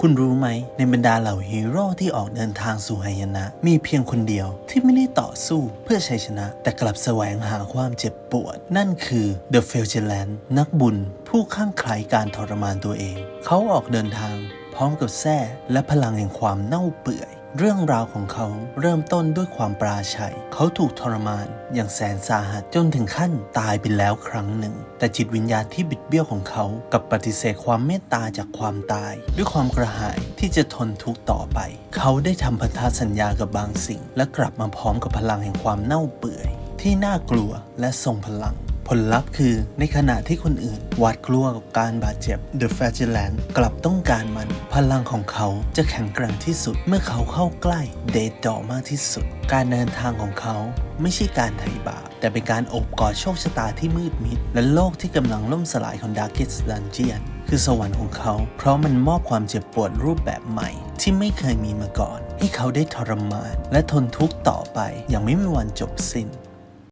คุณรู้ไหมในบรรดาเหล่าฮีโร่ที่ออกเดินทางสู่หายนะ มีเพียงคนเดียวที่ไม่ได้ต่อสู้เพื่อชัยชนะ แต่กลับแสวงหาความเจ็บปวด นั่นคือ The f e l g e l a n d นักบุญผู้ข้างใครการทรมานตัวเอง เขาออกเดินทางพร้อมกับแส้และพลังแห่งความเน่าเปื่อย เรื่องราวของเขาเริ่มต้นด้วยความปราชัย เขาถูกทรมานอย่างแสนสาหัสจนถึงขั้นตายไปแล้วครั้งหนึ่ง แต่จิตวิญญาณที่บิดเบี้ยวของเขากับปฏิเสธความเมตตาจากความตาย ด้วยความกระหายที่จะทนทุกข์ต่อไป เขาได้ทำพันธสัญญากับบางสิ่ง และกลับมาพร้อมกับพลังแห่งความเน่าเปื่อย ที่น่ากลัวและทรงพลัง ผลลัพธ์คือในขณะที่คนอื่นหวาดกลัวกับการบาดเจ็บ The f a g e l a n d กลับต้องการมัน พลังของเขาจะแข็งแกร่งที่สุดเมื่อเขาเข้าใกล้เดดดอมากที่สุด การเดินทางของเขาไม่ใช่การไถ่บาปแต่เป็นการโอบกอดโชคชะตาที่มืดมิด และโลกที่กำลังล่มสลายของ Darkest Dungeon คือสวรรค์ของเขา เพราะมันมอบความเจ็บปวดรูปแบบใหม่ ที่ไม่เคยมีมาก่อน ให้เขาได้ทรมาน และทนทุกข์ต่อไปอย่างไม่มีวันจบสิ้น